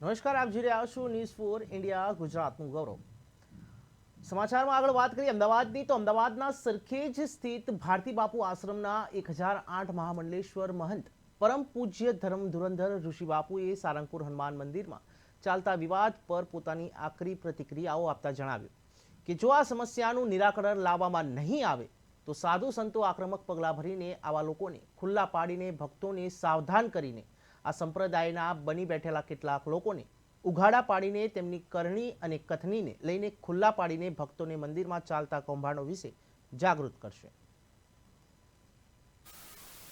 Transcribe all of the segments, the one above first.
નમસ્કાર, આપ જોઈ રહ્યા છો ન્યૂઝ ફોર ઇન્ડિયા ગુજરાતનું ગૌરવ. સમાચારમાં આગળ વાત કરીએ અમદાવાદની, તો અમદાવાદના સરખેજ સ્થિત ભારતી બાપુ આશ્રમના એક હજાર આઠ મહામંડલેશ્વર મહંત પરમ પૂજ્ય ધર્મ ધુરંધર ઋષિ બાપુએ સારંગપુર હનુમાન મંદિરમાં ચાલતા વિવાદ પર પોતાની આકરી પ્રતિક્રિયાઓ આપતા જણાવ્યું કે જો આ સમસ્યાનું નિરાકરણ લાવવામાં નહીં આવે, તો સાધુ સંતો આક્રમક પગલાં ભરીને આવા લોકોને ખુલ્લા પાડીને ભક્તોને સાવધાન કરીને આ સંપ્રદાયના બની બેઠેલા કેટલાક લોકોને ઉઘાડા પાડીને તેમની કરણી અને કથનીને લઈને ખુલ્લા પાડીને ભક્તોને મંદિરમાં ચાલતા કૌભાંડો વિશે જાગૃત કરશે.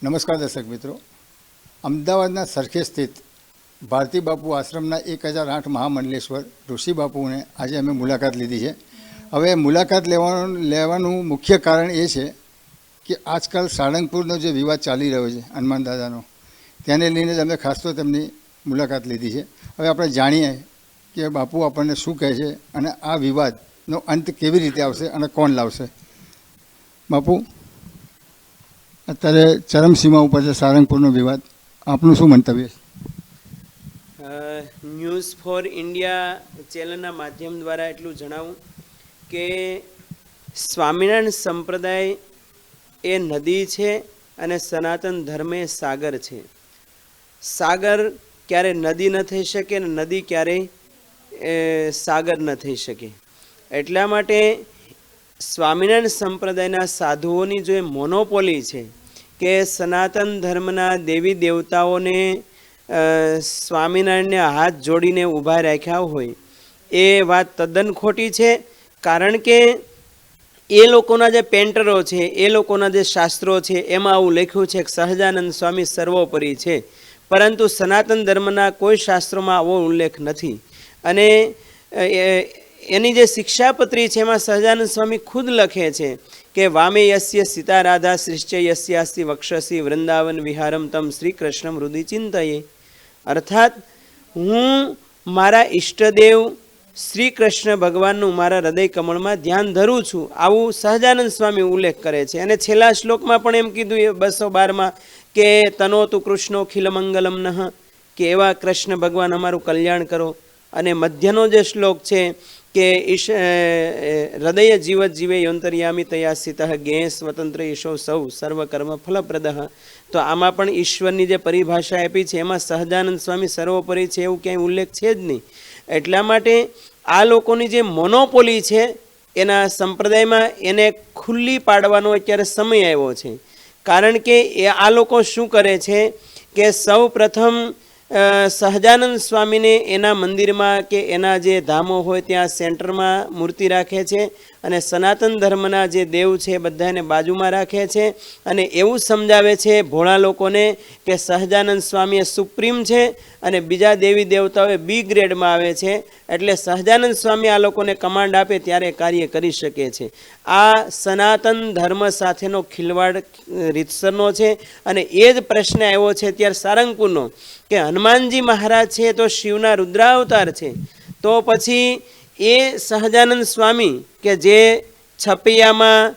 નમસ્કાર દર્શક મિત્રો. અમદાવાદના સરખે સ્થિત ભારતી બાપુ આશ્રમના એક હજાર આઠ મહામંડલેશ્વર ઋષિ બાપુને આજે અમે મુલાકાત લીધી છે. હવે મુલાકાત લેવાનું લેવાનું મુખ્ય કારણ એ છે કે આજકાલ સાળંગપુરનો જે વિવાદ ચાલી રહ્યો છે, હનુમાન દાદાનો તેને લઈને જ અમે ખાસ તો તેમની મુલાકાત લીધી છે. હવે આપણે જાણીએ કે બાપુ આપણને શું કહે છે અને આ વિવાદનો અંત કેવી રીતે આવશે અને કોણ લાવશે? બાપુ, અત્યારે ચરમસીમા ઉપર છે સારંગપુરનો વિવાદ. આપનું શું મંતવ્ય છે? ન્યૂઝ ફોર ઇન્ડિયા ચેનલના માધ્યમ દ્વારા એટલું જણાવું કે સ્વામિનારાયણ સંપ્રદાય એ નદી છે અને સનાતન ધર્મ સાગર છે. સાગર ક્યારે નદી ન થઈ શકે ને નદી ક્યારેય સાગર ન થઈ શકે. એટલા માટે સ્વામિનારાયણ સંપ્રદાયના સાધુઓની જો મોનોપોલી છે કે સનાતન ધર્મના દેવી દેવતાઓને સ્વામિનારાયણને હાથ જોડીને ઊભા રાખ્યા હોય, એ વાત તદ્દન ખોટી છે. કારણ કે એ લોકોના જે પેન્ટરો છે, એ લોકોના જે શાસ્ત્રો છે, એમાં આવું લખ્યું છે કે સહજાનંદ સ્વામી સર્વોપરી છે. પરંતુ સનાતન ધર્મના કોઈ શાસ્ત્રોમાં આવો ઉલ્લેખ નથી. અને એની જે શિક્ષાપત્રી છે, એમાં સહજાનંદ સ્વામી ખુદ લખે છે કે, વામે યસ્ય સીતા રાધા શ્રીશ્ચય યસ્યાસી વક્ષસી વૃંદાવન વિહારમ તમ શ્રી કૃષ્ણ હૃદય ચિંતયે. અર્થાત, હું મારા ઈષ્ટદેવ શ્રી કૃષ્ણ ભગવાનનું મારા હૃદય કમળમાં ધ્યાન ધરું છું. આવું સહજાનંદ સ્વામી ઉલ્લેખ કરે છે. અને છેલ્લા શ્લોકમાં પણ એમ કીધું એ બસો બારમાં કે, તનો તુ કૃષ્ણો ખિલમંગલમ નહ કે એવા કૃષ્ણ ભગવાન અમારું કલ્યાણ કરો. અને મધ્યનો જે શ્લોક છે કે, ઈશ હૃદય જીવત જીવે યોંતર્યામી તયા સ્થિત જ્ઞેય સ્વતંત્ર ઈશો સૌ સર્વકર્મ ફલપ્રદ. તો આમાં પણ ઈશ્વરની જે પરિભાષા આપી છે, એમાં સહજાનંદ સ્વામી સર્વોપરી છે એવું ક્યાંય ઉલ્લેખ છે જ નહીં. એટલા માટે આ લોકોની જે મોનોપોલી છે, એના સંપ્રદાયમાં એને ખુલ્લી પાડવાનો અત્યારે સમય આવ્યો છે. કારણ કે એ આ લોકો શું કરે છે કે સૌ પ્રથમ સહજાનંદ સ્વામીને એના મંદિરમાં કે એના જે ધામો હોય ત્યાં સેન્ટરમાં મૂર્તિ રાખે છે. અને સનાતન ધર્મના જે દેવ છે બધાને બાજુમાં રાખે છે અને એવું સમજાવે છે ભોળા લોકોને કે સહજાનંદ સ્વામી સુપ્રીમ છે અને બીજા દેવી દેવતાઓ બી ગ્રેડમાં આવે છે. એટલે સહજાનંદ સ્વામી આ લોકોને કમાન્ડ આપે ત્યારે કાર્ય કરી શકે છે. આ સનાતન ધર્મ સાથેનો ખિલવાડ રીતસરનો છે અને એ જ પ્રશ્ન આવ્યો છે ત્યારે સારંગપુરનો કે હનુમાનજી મહારાજ છે તો શિવના રુદ્રાવતાર છે. તો પછી એ સહજાનંદ સ્વામી કે જે છપૈયામાં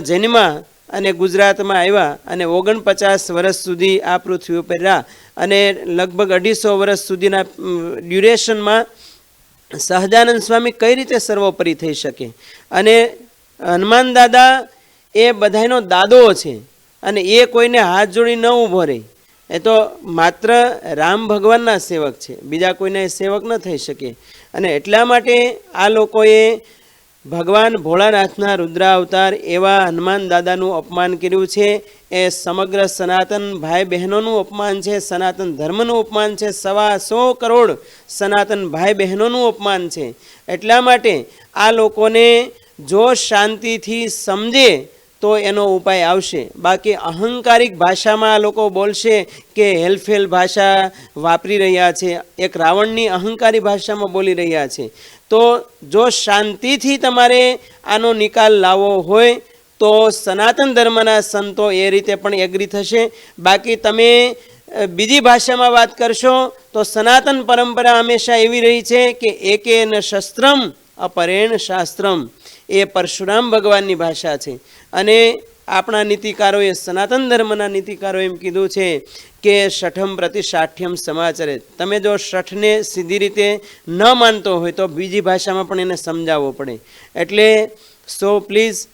જન્મા અને ગુજરાતમાં આવ્યા અને ઓગણપચાસ વર્ષ સુધી આ પૃથ્વી ઉપર રહ્યા અને લગભગ અઢીસો વર્ષ સુધીના ડ્યુરેશનમાં સહજાનંદ સ્વામી કઈ રીતે સર્વોપરી થઈ શકે? અને હનુમાન દાદા એ બધાયનો દાદો છે અને એ કોઈને હાથ જોડી ન ઊભો રહે. એ તો માત્ર રામ ભગવાનના સેવક છે. બીજા કોઈને સેવક ન થઈ શકે. અને એટલા માટે આ લોકોએ ભગવાન ભોળાનાથના રુદ્રાવતાર એવા હનુમાન દાદાનું અપમાન કર્યું છે. એ સમગ્ર સનાતન ભાઈ બહેનોનું અપમાન છે. સનાતન ધર્મનું અપમાન છે. સવા સો કરોડ સનાતન ભાઈ બહેનોનું અપમાન છે. એટલા માટે આ લોકોને જો શાંતિથી સમજે તો એનો ઉપાય આવશે. બાકી અહંકારિક ભાષામાં લોકો બોલશે કે હેલફેલ ભાષા વાપરી રહ્યા છે. એક રાવણની અહંકારી ભાષામાં બોલી રહ્યા છે. તો જો શાંતિથી તમારે આનો નિકાલ લાવવો હોય, તો સનાતન ધર્મના સંતો એ રીતે પણ એગ્રી થશે. બાકી તમે બીજી ભાષામાં વાત કરશો, તો સનાતન પરંપરા હંમેશા એવી રહી છે કે એકે ન શસ્ત્રમ અપરેણ શાસ્ત્રમ. એ પરશુરામ ભગવાનની ભાષા છે. અને આપણા નીતિકારોએ સનાતન ધર્મના નીતિકારો એમ કીધું છે કે શઠમ પ્રતિ સાઠ્યમ સમાચરે. તમે જો શઠને સીધી રીતે ન માનતો હોય તો બીજી ભાષામાં પણ એને સમજાવવો પડે. એટલે સો પ્લીઝ,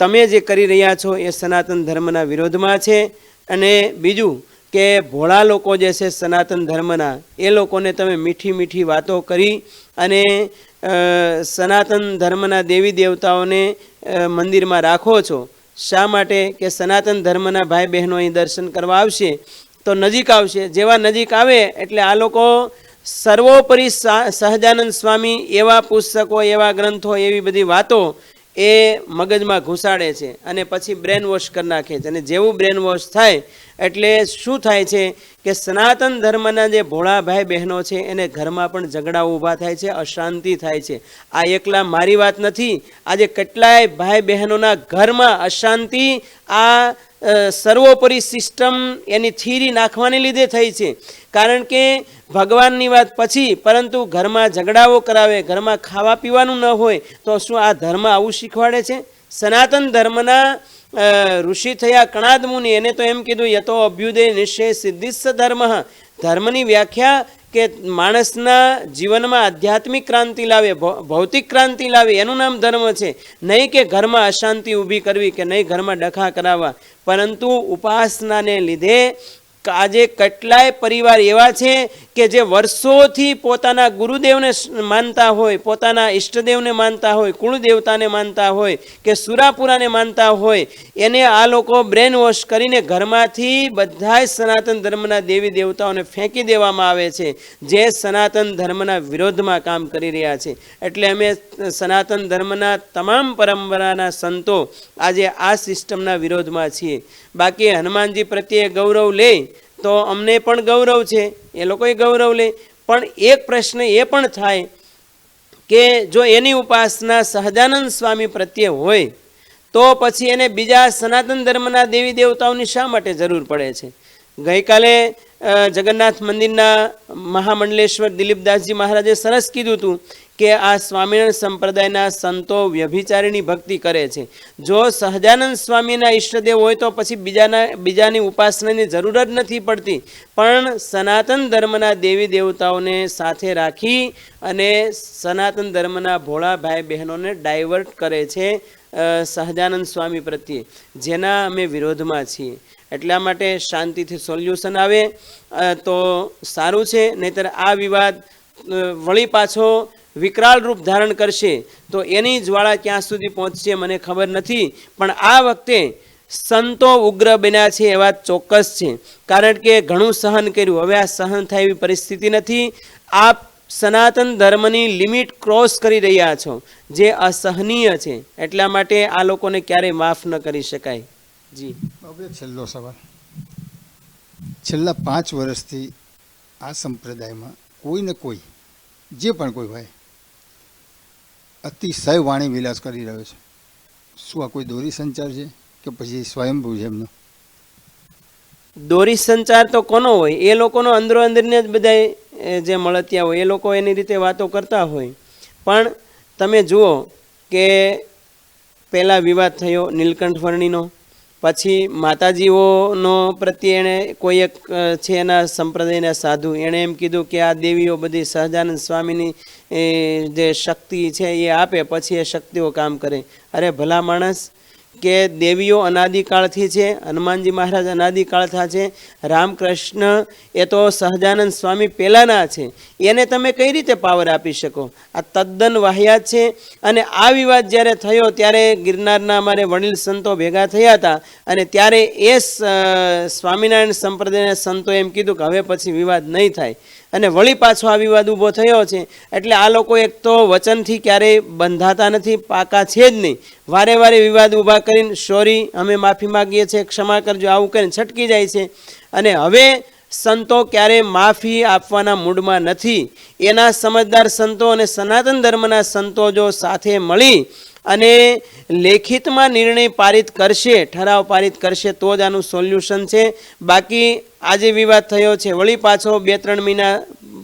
તમે જે કરી રહ્યા છો એ સનાતન ધર્મના વિરોધમાં છે. અને બીજું કે ભોળા લોકો જે છે સનાતન ધર્મના, એ લોકોને તમે મીઠી મીઠી વાતો કરી અને સનાતન ધર્મના દેવી દેવતાઓને મંદિરમાં રાખો છો, શા માટે કે સનાતન ધર્મના ભાઈ બહેનો અહીં દર્શન કરવા આવશે, તો નજીક આવશે. જેવા નજીક આવે એટલે આ લોકો સર્વોપરી સહજાનંદ સ્વામી એવા પુસ્તકો, એવા ગ્રંથો, એવી બધી વાતો એ મગજમાં ઘુસાડે છે અને પછી બ્રેન વોશ કરી નાખે છે. અને જેવું બ્રેન વોશ થાય, એટલે શું થાય છે કે સનાતન ધર્મના જે ભોળા ભાઈ બહેનો છે, એને ઘરમાં પણ ઝઘડા ઊભા થાય છે, અશાંતિ થાય છે. આ એકલા મારી વાત નથી. આજે કેટલાય ભાઈ બહેનોના ઘરમાં અશાંતિ આ સર્વોપરી સિસ્ટમ એની થીરી નાખવાને લીધે થઈ છે. કારણ કે ભગવાનની વાત પછી, પરંતુ ઘરમાં ઝઘડાઓ કરાવે, ઘરમાં ખાવા પીવાનું ન હોય, તો શું આ ધર્મ આવું શીખવાડે છે? સનાતન ધર્મના ઋષિ થયા કણાદ મુનિ, એને તો એમ કીધું, યતો અભ્યુદય નિશ્ચય સિદ્ધિસ્સ ધર્મ. ધર્મની વ્યાખ્યા કે માણસના જીવનમાં આધ્યાત્મિક ક્રાંતિ લાવે ભૌતિક ક્રાંતિ લાવે, એનું નામ ધર્મ છે. નહીં કે ઘરમાં અશાંતિ ઊભી કરવી કે નહીં ઘરમાં ડખા કરાવવા. પરંતુ ઉપાસનાને લીધે આજે કેટલાય પરિવાર એવા છે કે જે વર્ષોથી પોતાના ગુરુદેવને માનતા હોય, પોતાના ઈષ્ટદેવને માનતા હોય, કુળદેવતાને માનતા હોય, કે સુરાપુરાને માનતા હોય, એને આ લોકો બ્રેન વોશ કરીને ઘરમાંથી બધાય સનાતન ધર્મના દેવી દેવતાઓને ફેંકી દેવામાં આવે છે, જે સનાતન ધર્મના વિરોધમાં કામ કરી રહ્યા છે. એટલે અમે સનાતન ધર્મના તમામ પરંપરાના સંતો આજે આ સિસ્ટમના વિરોધમાં છીએ. બાકી હનુમાનજી પ્રત્યે ગૌરવ લે તો અમને પણ ગૌરવ છે, એ લોકોએ ગૌરવ લે. પણ એક પ્રશ્ન એ પણ થાય કે જો એની ઉપાસના સહજાનંદ સ્વામી પ્રત્યે હોય, તો પછી એને બીજા સનાતન ધર્મના દેવી દેવતાઓની શા માટે જરૂર પડે છે? ગઈકાલે જગન્નાથ મંદિરના મહામંડલેશ્વર દિલીપદાસજી મહારાજે સરસ કીધું હતું કે આ સ્વામિનારાયણ સંપ્રદાયના સંતો વ્યભિચારીની ભક્તિ કરે છે. જો સહજાનંદ સ્વામીના ઈષ્ટદેવ હોય તો પછી બીજાના, બીજાની ઉપાસનાની જરૂર જ નથી પડતી. પણ સનાતન ધર્મના દેવી દેવતાઓને સાથે રાખી અને સનાતન ધર્મના ભોળા ભાઈ બહેનોને ડાયવર્ટ કરે છે સહજાનંદ સ્વામી પ્રત્યે. જેના અમે વિરોધમાં છીએ. એટલા માટે શાંતિથી સોલ્યુશન આવે તો સારું છે. નહીતર આ વિવાદ વળી પાછો વિકરાળ રૂપ ધારણ કરશે, તો એની જ્વાળા ક્યાં સુધી પહોંચશે મને ખબર નથી, પણ આ વખતે સંતો ઉગ્ર બન્યા છે એ વાત ચોક્કસ છે. કારણ કે ઘણું સહન કર્યું. હવે આ સહન થાય એવી પરિસ્થિતિ નથી. આપ સનાતન ધર્મની લિમિટ ક્રોસ કરી રહ્યા છો, જે અસહનીય છે. એટલા માટે આ લોકોને ક્યારેય માફ ન કરી શકાય. જી. છેલ્લો સવાલ. છેલ્લા પાંચ વર્ષથી આ સંપ્રદાયમાં કોઈ ને કોઈ, જે પણ કોઈ હોય અતિશય વાણી વિલાસ કરી રહ્યો છે. શું આ કોઈ દોરી સંચાર છે કે પછી સ્વયંભૂ છે એમનો? દોરી સંચાર તો કોનો હોય? એ લોકોનો અંદરો અંદરને જ બધા જે મળતિયા હોય, એ લોકો એની રીતે વાતો કરતા હોય. પણ તમે જુઓ કે પહેલાં વિવાદ થયો નીલકંઠ વર્ણીનો. પછી માતાજીઓનો પ્રત્યે એણે કોઈ એક છે એના સંપ્રદાયના સાધુ, એણે એમ કીધું કે આ દેવીઓ બધી સહજાનંદ સ્વામીની જે શક્તિ છે એ આપે, પછી એ શક્તિઓ કામ કરે. અરે ભલા માણસ કે દેવીઓ અનાદિકાળથી છે, હનુમાનજી મહારાજ અનાદિકાળથી છે, રામકૃષ્ણ એ તો સહજાનંદ સ્વામી પહેલાંના છે. એને તમે કઈ રીતે પાવર આપી શકો? આ તદ્દન વાહિયાત છે અને આ વિવાદ જ્યારે થયો ત્યારે ગિરનારના અમારે વડીલ સંતો ભેગા થયા હતા અને ત્યારે એ સ્વામિનારાયણ સંપ્રદાયના સંતો એમ કીધું કે હવે પછી વિવાદ નહીં થાય. અને વળી પાછો આ વિવાદ ઊભો થયો છે. એટલે આ લોકો એક તો વચનથી ક્યારેય બંધાતા નથી, પાકા છે જ નહીં. વારે વારે વિવાદ ઊભા કરીને, સોરી, અમે માફી માગીએ છીએ, ક્ષમા કરજો, આવું કરીને છટકી જાય છે. અને હવે સંતો ક્યારેય માફી આપવાના મૂડમાં નથી. એના સમજદાર સંતો અને સનાતન ધર્મના સંતો જો સાથે મળી અને લેખિતમાં નિર્ણય પારિત કરશે, ઠરાવ પારિત કરશે, તો જ આનું સોલ્યુશન છે. બાકી આજે વિવાદ થયો છે, વળી પાછો બે, ત્રણ મહિના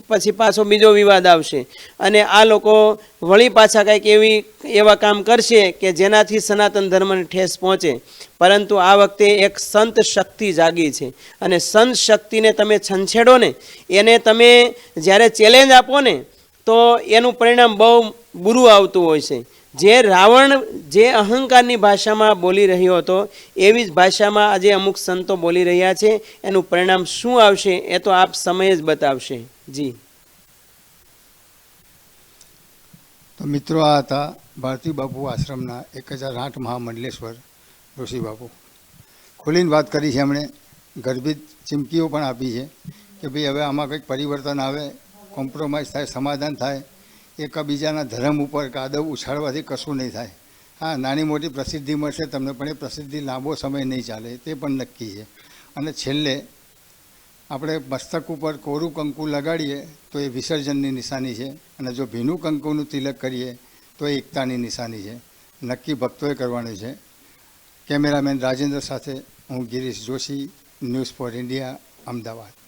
પછી પાછો બીજો વિવાદ આવશે. અને આ લોકો વળી પાછા કંઈક એવી, એવા કામ કરશે કે જેનાથી સનાતન ધર્મને ઠેસ પહોંચે. પરંતુ આ વખતે એક સંત શક્તિ જાગી છે. અને સંત શક્તિને તમે છંછેડો ને, એને તમે જ્યારે ચેલેન્જ આપો ને, તો એનું પરિણામ બહુ બુરું આવતું હોય છે. જે રાવણ, જે અહંકારની ભાષામાં બોલી રહ્યો હતો, એવી જ ભાષામાં આજે અમુક સંતો બોલી રહ્યા છે. એનું પરિણામ શું આવશે એ તો આપ સમય જ બતાવશે. જી. તો મિત્રો આ હતા ભારતી બાપુ આશ્રમના એક હજાર આઠ મહામંડલેશ્વર ઋષિ બાપુ. ખોલીને વાત કરી છે એમણે. ગર્ભિત ચીમકીઓ પણ આપી છે કે ભાઈ હવે આમાં કંઈક પરિવર્તન આવે, કોમ્પ્રોમાઇઝ થાય, સમાધાન થાય એકબીજાના ધર્મ ઉપર કાદવ ઉછાળવાથી કશું નહીં થાય. હા, નાની મોટી પ્રસિદ્ધિ મળશે, તમને પણ એ પ્રસિદ્ધિ લાંબો સમય નહીં ચાલે તે પણ નક્કી છે. અને છેલ્લે, આપણે મસ્તક ઉપર કોરું કંકુ લગાડીએ, તો એ વિસર્જનની નિશાની છે. અને જો ભીનું કંકુનું તિલક કરીએ, તો એ એકતાની નિશાની છે. નક્કી ભક્તોએ કરવાનું છે. કેમેરામેન રાજેન્દ્ર સાથે હું Girish Joshi, news for India, Ahmedabad.